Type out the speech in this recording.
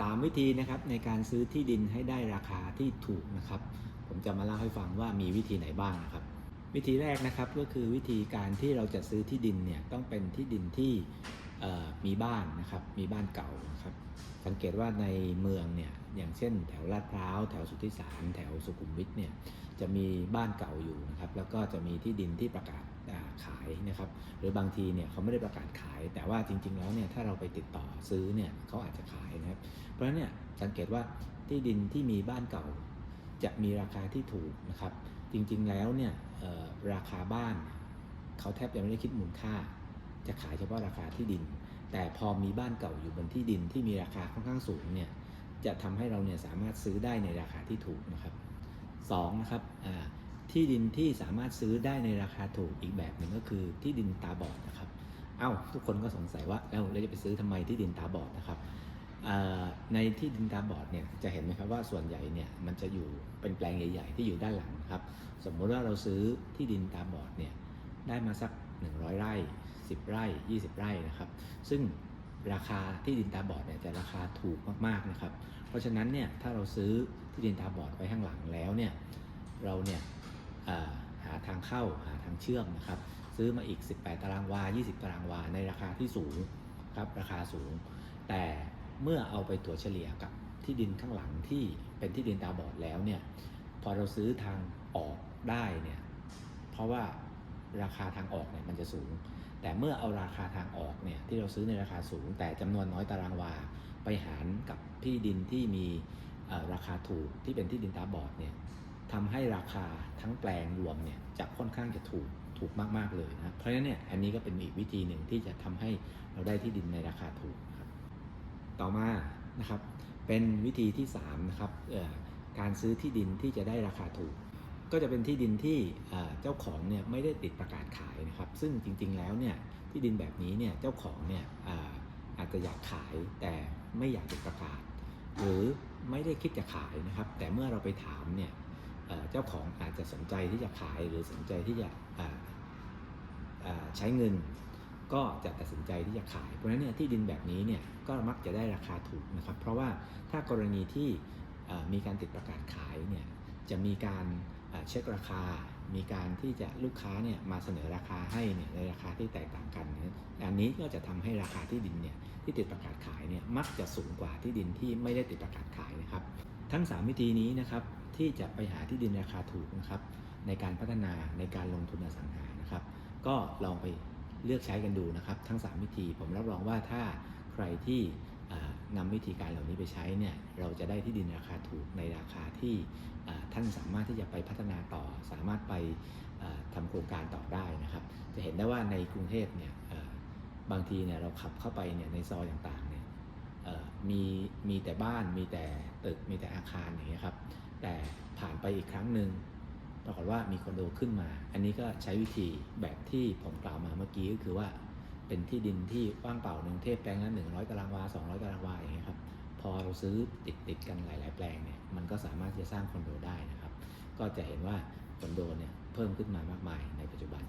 3 วิธีนะครับในการซื้อที่ดินให้ได้ราคาที่ถูกนะครับ ผมจะมาเล่าให้ฟังว่ามีวิธีไหนบ้างนะครับ วิธีแรกนะครับก็คือวิธีการที่เราจะซื้อที่ดินเนี่ยต้องเป็นที่ดินที่มีบ้านนะครับมีบ้านเก่านะครับสังเกตว่าในเมืองเนี่ยอย่างเช่น แถวลาดพร้าวแถวสุทธิสารแถวสุขุมวิทเนี่ยจะมีบ้านเก่าอยู่นะครับแล้วก็จะมีที่ดินที่ประกาศ ขายนะครับ หรือบางทีเนี่ยเขาไม่ได้ประกาศขาย แต่ว่าจริง ๆ แล้วเนี่ยถ้าเราไปติดต่อซื้อเนี่ยเขาอาจจะขายนะครับ เพราะฉะนั้นเนี่ยสังเกตว่าที่ดินที่มีบ้านเก่า จะมีราคาที่ถูกนะครับ จริงๆแล้วเนี่ยราคาบ้านเขาแทบจะไม่ได้คิดมูลค่า จะขายเฉพาะราคาที่ดิน แต่พอมีบ้านเก่าอยู่บนที่ดินที่มีราคาค่อนข้างสูงเนี่ยจะทำให้เราเนี่ยสามารถซื้อได้ในราคาที่ถูกนะครับสองนะครับอ่า ที่ดินที่สามารถซื้อได้ในราคาถูกอีกแบบหนึ่งก็คือที่ดินตาบอดนะครับ เอ้าทุกคนก็สงสัยว่าเอ้าเราจะไปซื้อทำไมที่ดินตาบอดนะครับในที่ดินตาบอดเนี่ยจะเห็นไหมครับว่าส่วนใหญ่เนี่ยมันจะอยู่เป็นแปลงใหญ่ ๆ ที่อยู่ด้านหลังครับสมมุติว่าเราซื้อที่ดินตาบอดเนี่ยได้มาสัก 100 ไร่ 10 ไร่ 20 ไร่นะครับ ซึ่งราคาที่ดินตาบอดเนี่ยจะราคาถูกมากๆนะครับ เพราะฉะนั้นเนี่ยถ้าเราซื้อที่ดินตาบอดไว้ข้างหลังแล้วเนี่ยเราเนี่ย หาทางเข้าหาทางเชื่อมนะครับ ซื้อมาอีก 18 ตารางวา 20 ตารางวา ในราคาที่สูงครับราคาสูง แต่เมื่อเอาไปตัวเฉลี่ยกับที่ดินข้างหลังที่เป็นที่ดินตาบอดแล้วเนี่ยพอเราซื้อทางออกได้เนี่ยเพราะว่าราคาทางออกเนี่ยมันจะสูง แต่เมื่อเอาราคาทางออกเนี่ยที่เราซื้อในราคาสูง แต่จำนวนน้อยตารางวาไปหารกับที่ดินที่มีราคาถูกที่เป็นที่ดินตาบอดเนี่ย ให้ราคาทั้งแปลงรวมเนี่ยจะค่อนข้างจะถูกถูกมาก ๆ เลยนะเพราะฉะนั้นเนี่ยอันนี้ก็เป็นอีกวิธีหนึ่งที่จะทำให้เราได้ที่ดินในราคาถูกครับต่อมานะครับเป็นวิธีที่3นะครับการซื้อที่ดินที่จะได้ราคาถูก ก็จะเป็นที่ดินที่เจ้าของเนี่ยไม่ได้ติดประกาศขายนะครับ ซึ่งจริง ๆ แล้วเนี่ยที่ดินแบบนี้เนี่ยเจ้าของเนี่ยอาอาจจะอยากขายแต่ไม่อยากติดประกาศ หรือไม่ได้คิดจะขายนะครับ แต่เมื่อเราไปถามเนี่ย เจ้าของอาจจะสนใจที่จะขายหรือสนใจที่จะใช้เงิน ก็จะตัดสินใจที่จะขาย เพราะฉะนั้นเนี่ยที่ดินแบบนี้เนี่ยก็มักจะได้ราคาถูกนะครับ เพราะว่าถ้ากรณีที่มีการติดประกาศขายเนี่ยจะมีการเช็คราคา มีการที่จะลูกค้าเนี่ยมาเสนอราคาให้เนี่ยในราคาที่แตกต่างกัน อันนี้ก็จะทำให้ราคาที่ดินเนี่ยที่ติดประกาศขายเนี่ยมักจะสูงกว่าที่ดินที่ไม่ได้ติดประกาศขายนะครับ ทั้ง 3 วิธีนี้นะครับ ที่จะไปหาที่ดินราคาถูกนะครับ ในการพัฒนาในการลงทุนอสังหานะครับ ก็ลองไปเลือกใช้กันดูนะครับ ทั้ง 3 วิธี ผมรับรองว่าถ้าใครที่อ่านำวิธีการเหล่านี้ไปใช้เนี่ยเราจะได้ที่ดินราคาถูกในราคาที่ท่านสามารถที่จะไปพัฒนาต่อ สามารถไปอ่าทำโครงการต่อได้นะครับ จะเห็นได้ว่าในกรุงเทพเนี่ยบางทีเนี่ยเราขับเข้าไปเนี่ยในซอยต่างๆเนี่ย มีมีแต่บ้านมีแต่ตึกมีแต่อาคารอย่างเงี้ยครับ แต่ผ่านไปอีกครั้งหนึ่งปรากฏว่ามีคอนโดขึ้นมา อันนี้ก็ใช้วิธีแบบที่ผมกล่าวมาเมื่อกี้ก็คือว่าเป็นที่ดินที่ว่างเปล่าในกรุงเทพแปลงละ100ตารางวา200ตารางวาอย่างเงี้ยครับพอเราซื้อติดติดกันหลาย ๆ แปลงเนี่ยมันก็สามารถที่จะสร้างคอนโดได้นะครับ ก็จะเห็นว่าคอนโดเนี่ยเพิ่มขึ้นมามากมายในปัจจุบัน